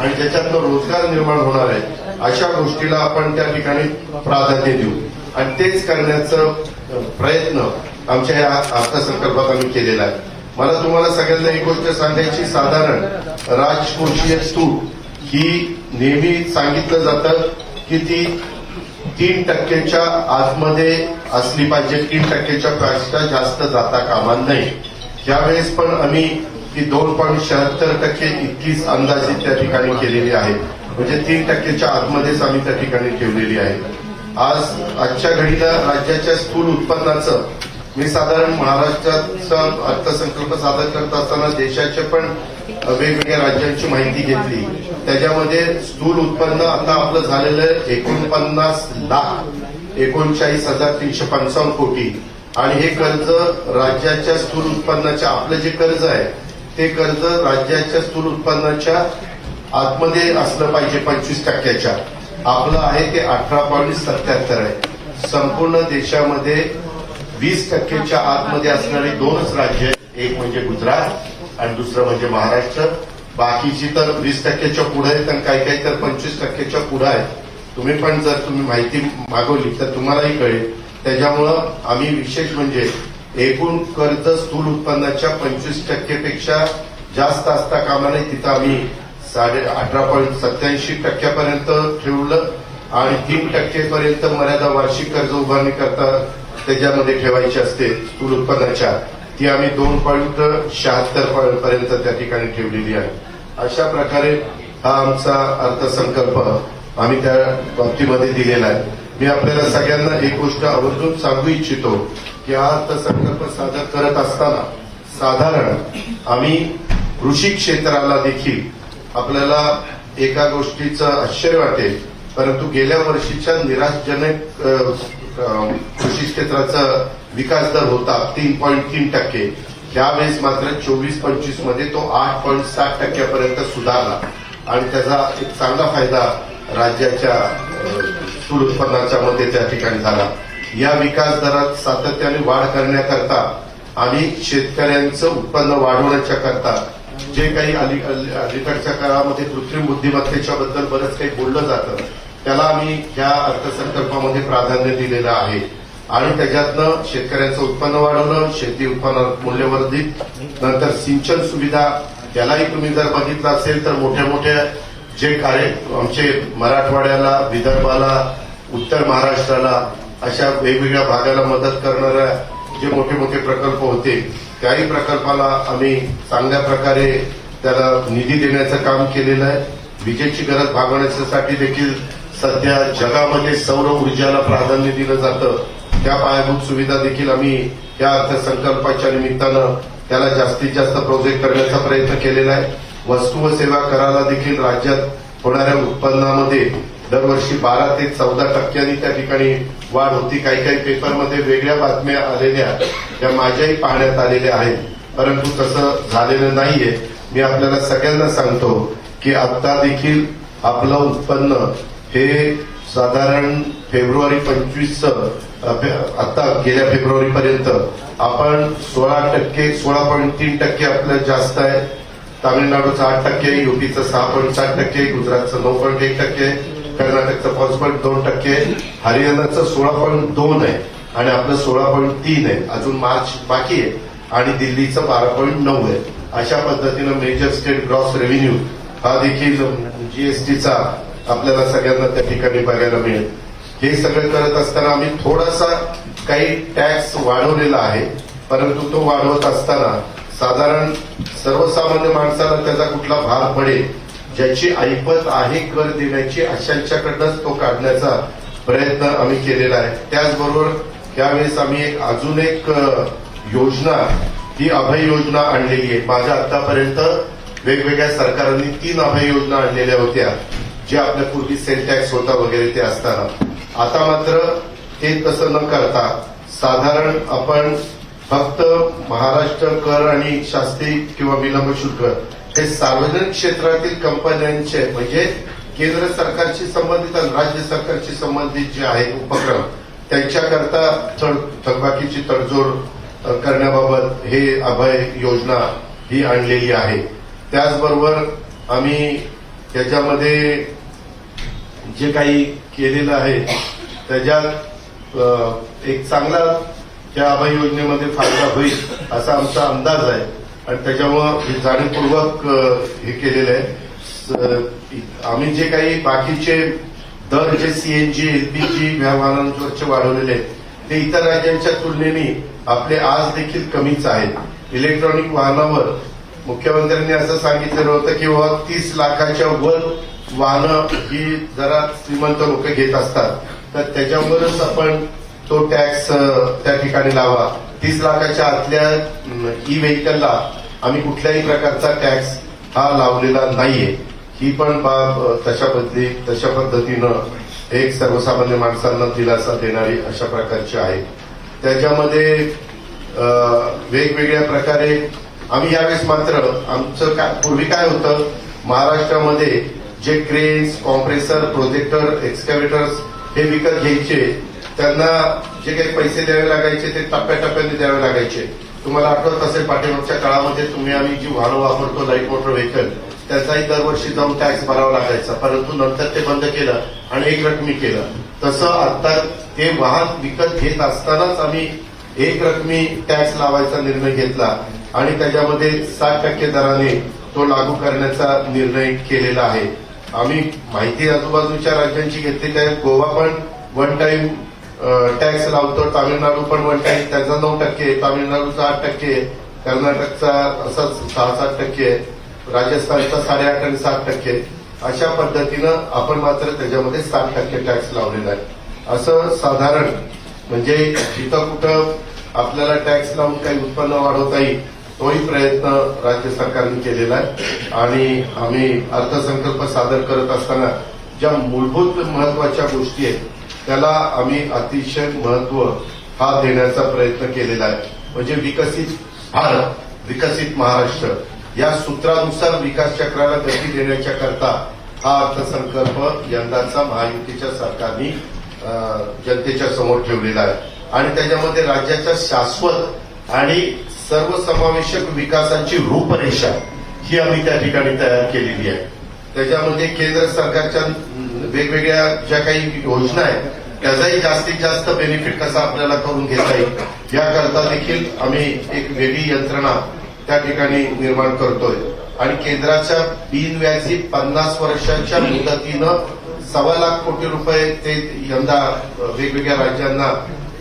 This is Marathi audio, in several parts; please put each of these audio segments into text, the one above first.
आणि त्याच्यातनं रोजगार निर्माण होणार आहे अशा गोष्टीला आपण त्या ठिकाणी प्राधान्य देऊ. आणि तेच करण्याचं प्रयत्न आमच्या या अर्थसंकल्पात आम्ही केलेला आहे. मला तुम्हाला सगळ्यांना एक गोष्ट सांगायची साधारण राजकोषीय तूट ही नेहमी सांगितलं जातं की ती तीन टक्क्याच्या आतमध्ये असली पाहिजे तीन टक्क्याच्या पेक्षा जास्त जाता कामा नाही यावेळेस पण आम्ही ती दोन पॉईंट शहात्तर टक्के इतकीच अंदाजित त्या ठिकाणी केलेली आहे. म्हणजे तीन टक्क्याच्या आतमध्येच आम्ही त्या ठिकाणी ठेवलेली आहे. आज आजच्या घडीला राज्याच्या स्थूल उत्पन्नाचं मी साधारण महाराष्ट्राचा अर्थसंकल्प सादर करत असताना देशाच्या पण वेगवेगळ्या राज्यांची माहिती घेतली. त्याच्यामध्ये स्थूल उत्पन्न आता आपलं झालेलं एकोणपन्नास लाख एकोणचाळीस हजार तीनशे पंचावन्न कोटी. आणि हे कर्ज राज्याच्या स्थूल उत्पन्नाच्या आपलं जे कर्ज आहे ते कर्ज राज्याच्या स्थूल उत्पन्नाच्या आतमध्ये असलं पाहिजे पंचवीस टक्क्याच्या. आपलं आहे ते अठरा पॉईंट सत्याहत्तर आहे. संपूर्ण देशामध्ये वीस टक्क्याच्या आतमध्ये असणारी दोनच राज्य आहेत. एक म्हणजे गुजरात आणि दुसरं म्हणजे महाराष्ट्र. बाकीची तर वीस टक्क्याच्या पुढे आहेत आणि काही काही तर पंचवीस टक्क्याच्या पुढे आहेत. तुम्ही पण जर तुम्ही माहिती मागवली तर तुम्हालाही कळेल. त्याच्यामुळं आम्ही विशेष म्हणजे एकूण कर्ज स्थूल उत्पन्नाच्या पंचवीस टक्केपेक्षा जास्त असता कामा नये. तिथं आम्ही साडे अठरा पॉईंट सत्याऐंशी टक्क्यापर्यंत ठेवलं आणि तीन टक्केपर्यंत मर्यादा वार्षिक कर्ज उभारणी करता त्याच्यामध्ये ठेवायची असते स्थूल उत्पन्नाच्या. ती आम्ही दोन पॉईंट शहात्तर पर्यंत त्या ठिकाणी ठेवलेली आहे. अशा प्रकारे हा आमचा अर्थसंकल्प आम्ही त्या बाबतीमध्ये दिलेला आहे. मी आपल्याला सगळ्यांना एक गोष्ट आवर्जून सांगू इच्छितो की हा अर्थसंकल्प सादर करत असताना साधारण आम्ही कृषी क्षेत्राला देखील आपल्याला एका गोष्टीचं आश्चर्य वाटेल. परंतु गेल्या वर्षीच्या निराशजनक कृषी क्षेत्राचा विकास दर होता तीन पॉईंट तीन टक्के. यावेळेस मात्र चोवीस पंचवीसमध्ये तो आठ पॉईंट सात टक्क्यापर्यंत सुधारला. आणि त्याचा एक चांगला फायदा राज्याच्या स्थूल उत्पन्नाच्या मध्ये त्या ठिकाणी झाला. या विकास दरात सातत्याने वाढ करण्याकरता आणि शेतकऱ्यांचं उत्पन्न वाढवण्याच्या करता जे काही अलीकडच्या काळामध्ये कृत्रिम बुद्धिमत्तेच्या बद्दल बरंच काही बोललं जातं त्याला आम्ही या अर्थसंकल्पामध्ये प्राधान्य दिलेलं आहे. आणि त्याच्यातनं शेतकऱ्यांचं उत्पन्न वाढवणं शेती उत्पन्न मूल्यवर्धित नंतर सिंचन सुविधा यालाही तुम्ही जर बघितलं असेल तर मोठ्या मोठ्या जे कार्य आमचे मराठवाड्याला विदर्भाला उत्तर महाराष्ट्राला अशा वेगवेगळ्या भागाला मदत करणाऱ्या जे मोठे मोठे प्रकल्प होते त्याही प्रकल्पाला आम्ही चांगल्या प्रकारे त्याला निधी देण्याचं काम केलेलं आहे. विजेची गरज भागवण्यासाठी देखील सध्या जगामध्ये सौर ऊर्जाला प्राधान्य दिलं जातं. त्या पायाभूत सुविधा देखील आम्ही या अर्थसंकल्पाच्या निमित्तानं त्याला जास्तीत जास्त प्रोजेक्ट करण्याचा प्रयत्न केलेला आहे. वस्तू व सेवा कराला देखील राज्यात होणाऱ्या उत्पन्नामध्ये दरवर्षी बारा ते चौदा टक्क्यांनी त्या ठिकाणी वाढ होती. काही काही पेपरमध्ये वेगळ्या बातम्या आलेल्या त्या माझ्याही पाहण्यात आलेल्या आहेत. परंतु तसं झालेलं नाहीये. मी आपल्याला सगळ्यांना सांगतो की आता देखील आपलं उत्पन्न हे साधारण फेब्रुवारी पंचवीस आता गेल्या फेब्रुवारी पर्यंत आपण सोळा टक्के सोळा पॉईंट तीन टक्के आपलं जास्त आहे. तामिळनाडूचं आठ टक्के युपीचं सहा पॉईंट सात टक्के गुजरातचं नऊ पॉईंट एक टक्के कर्नाटकचं पाच पॉईंट दोन टक्के हरियाणाचं सोळा पॉईंट दोन आहे. आणि आपलं सोळा पॉईंट तीन आहे. अजून मार्च बाकी आहे. आणि दिल्लीचं बारा पॉईंट नऊ आहे. अशा पद्धतीनं मेजर स्टेट ग्रॉस रेव्हेन्यू हा देखील जीएसटीचा आपल्याला सगळ्यांना त्या ठिकाणी बघायला मिळेल. हे सगळं करत असताना आम्ही थोडासा काही टॅक्स वाढवलेला आहे. परंतु तो वाढवत असताना साधारण सर्वसामान्य माणसाला त्याचा कुठला भार पडेल ज्याची ऐपत आहे कर देण्याची अशांच्याकडनंच तो काढण्याचा प्रयत्न आम्ही केलेला आहे. त्याचबरोबर त्यावेळेस आम्ही एक अजून एक योजना ही अभय योजना आणलेली आहे. माझ्या आतापर्यंत वेगवेगळ्या सरकारांनी तीन अभय योजना आणलेल्या होत्या जे आपल्या पूर्वी सेल टॅक्स होता वगैरे ते असताना. आता मात्र ते तसं न करता साधारण आपण फक्त महाराष्ट्र कर आणि शास्त्री किंवा विलंब शुल्क हे सार्वजनिक क्षेत्रातील कंपन्यांचे म्हणजे केंद्र सरकारशी संबंधित आणि राज्य सरकारशी संबंधित जे आहे उपक्रम त्यांच्याकरता थड- थकबाकीची तडजोड करण्याबाबत हे अभय योजना ही आणलेली आहे. त्याचबरोबर आम्ही त्याच्यामध्ये जे काही केलेलं आहे त्याच्यात एक चांगला त्या अभय योजनेमध्ये फायदा होईल असा आमचा अंदाज आहे. आणि त्याच्यामुळं हे जाणीवपूर्वक हे केलेलं आहे. आम्ही जे काही बाकीचे दर जे सीएनजी एलपीजी वाहनांवरचे वाढवलेले आहेत ते इतर राज्यांच्या तुलनेने आपले आज देखील कमीच आहेत. इलेक्ट्रॉनिक वाहनावर मुख्यमंत्र्यांनी असं सांगितलेलं होतं की बाबा तीस लाखाच्या वर वाहनं ही जरा श्रीमंत लोक घेत असतात. तर त्याच्यावरच आपण तो टॅक्स त्या ठिकाणी लावा. तीस लाखाच्या आतल्या ई व्हेकलला आम्ही कुठल्याही प्रकारचा टॅक्स हा लावलेला नाहीये. ही पण बाब तशा बदली तशा पद्धतीनं एक सर्वसामान्य माणसांना दिलासा देणारी अशा प्रकारची आहे. त्याच्यामध्ये वेगवेगळ्या प्रकारे आम्ही यावेळेस मात्र आमचं काय पूर्वी काय होतं महाराष्ट्रामध्ये जे क्रेन्स कॉम्प्रेसर प्रोजेक्टर एक्सकॅव्हेटर्स हे विकत घ्यायचे त्यांना जे काही पैसे द्यावे लागायचे ते टप्प्याटप्प्याने द्यावे लागायचे. तुम्हाला आठवत असेल पाठीमागच्या काळामध्ये तुम्ही आम्ही जी वाहनं वापरतो लाइट मोटर व्हेकल त्याचाही दरवर्षी जाऊन टॅक्स भरावा लागायचा. परंतु नंतर ते बंद केलं आणि एक रकमी केलं. तसं आता ते वाहन विकत घेत असतानाच आम्ही एक रकमी टॅक्स लावायचा निर्णय घेतला आणि त्याच्यामध्ये सात टक्के दराने तो लागू करण्याचा निर्णय केलेला आहे. आम्ही माहिती आजूबाजूच्या राज्यांची घेतली त्या गोवा पण वन टाइम टॅक्स लावतो तामिळनाडू पण वन टॅक्स त्याचा नऊ टक्के तामिळनाडूचा आठ टक्के कर्नाटकचा असाच सहा सात टक्के राजस्थानचा साडेआठ आणि सात टक्के अशा पद्धतीनं आपण मात्र त्याच्यामध्ये सात टक्के टॅक्स लावलेला आहे. असं साधारण म्हणजे जिथं कुठं आपल्याला टॅक्स लावून काही उत्पन्न वाढवता येईल तोही प्रयत्न राज्य सरकारने केलेला आहे. आणि आम्ही अर्थसंकल्प सादर करत असताना ज्या मूलभूत महत्त्वाच्या गोष्टी आहेत त्याला आम्ही अतिशय महत्त्व हा देण्याचा प्रयत्न केलेला आहे. म्हणजे विकसित भारत विकसित महाराष्ट्र या सूत्रानुसार विकास चक्राला गती देण्याच्या करता हा अर्थसंकल्प यंदाचा महायुतीच्या सरकारने जनतेच्या समोर ठेवलेला आहे. आणि त्याच्यामध्ये राज्याच्या शाश्वत आणि सर्वसमावेशक विकासाची रूपरेषा ही आम्ही त्या ठिकाणी तयार केलेली आहे. त्याच्यामध्ये केंद्र सरकारच्या वेगवेगळ्या ज्या काही योजना आहेत त्याचाही जास्तीत जास्त बेनिफिट कसा आपल्याला करून घेता येईल याकरता देखील आम्ही एक वेगळी यंत्रणा त्या ठिकाणी निर्माण करतोय. आणि केंद्राच्या बिनव्याजी पन्नास वर्षाच्या मुदतीनं सव्वा लाख कोटी रुपये ते यंदा वेगवेगळ्या राज्यांना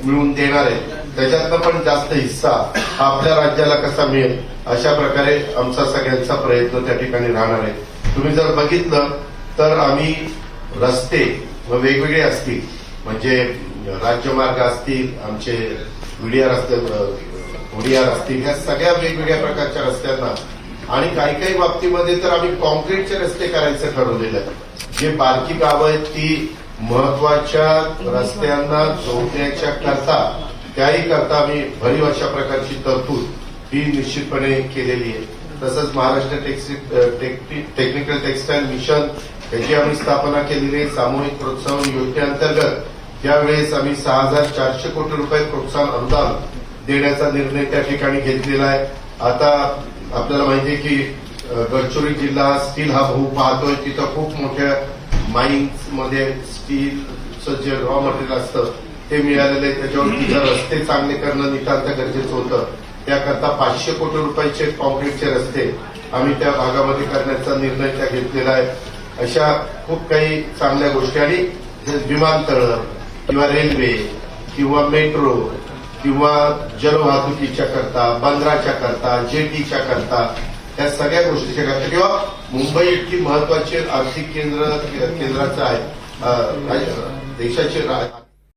मिळून देणार आहे त्याच्यातनं पण जास्त हिस्सा हा आपल्या राज्याला कसा मिळेल अशा प्रकारे आमचा सगळ्यांचा प्रयत्न त्या ठिकाणी राहणार आहे. तुम्ही जर बघितलं तर आम्ही रस्ते व वेगवेगळे असतील. म्हणजे राज्यमार्ग असतील आमचे विडिआर रस्ते ओडिआर असतील ह्या सगळ्या वेगवेगळ्या प्रकारच्या रस्त्यांना. आणि काही काही बाबतीमध्ये तर आम्ही कॉन्क्रीटचे रस्ते करायचं ठरवलेलं आहे. जे बारकी गावं आहेत ती महत्त्वाच्या रस्त्यांना जोडण्याच्या करता त्याही करता आम्ही भरीव अशा प्रकारची तरतूद ही निश्चितपणे केलेली आहे. तसंच महाराष्ट्र टेक्सि- टेक्निकल टेक्सटाईल मिशन याची आम्ही स्थापना केलेली आहे. सामूहिक प्रोत्साहन योजनेअंतर्गत त्यावेळेस आम्ही सहा हजार चारशे कोटी रुपये प्रोत्साहन अनुदान देण्याचा निर्णय त्या ठिकाणी घेतलेला आहे. आता आपल्याला माहिती आहे की गडचिरोली जिल्हा स्टील हा भाऊ पाहतोय. तिथं खूप मोठ्या माईन्समध्ये स्टीलचं जे रॉ मटेरियल असतं ते मिळालेलं आहे. त्याच्यावर तिथं रस्ते चांगले करणं नितांत गरजेचं होतं. त्याकरता पाचशे कोटी रुपयाचे कॉन्क्रीटचे रस्ते आम्ही त्या भागामध्ये करण्याचा निर्णय त्या घेतलेला आहे. अशा खूप काही चांगल्या गोष्टी आणि विमानतळ किंवा रेल्वे किंवा मेट्रो किंवा जलवाहतुकीच्या करता बंदराच्या करता जेटीच्या करता या सगळ्या गोष्टीच्या करता. किंवा मुंबई इतकी महत्वाची आर्थिक केंद्र केंद्राचं आहे. अ, राज- देशाचे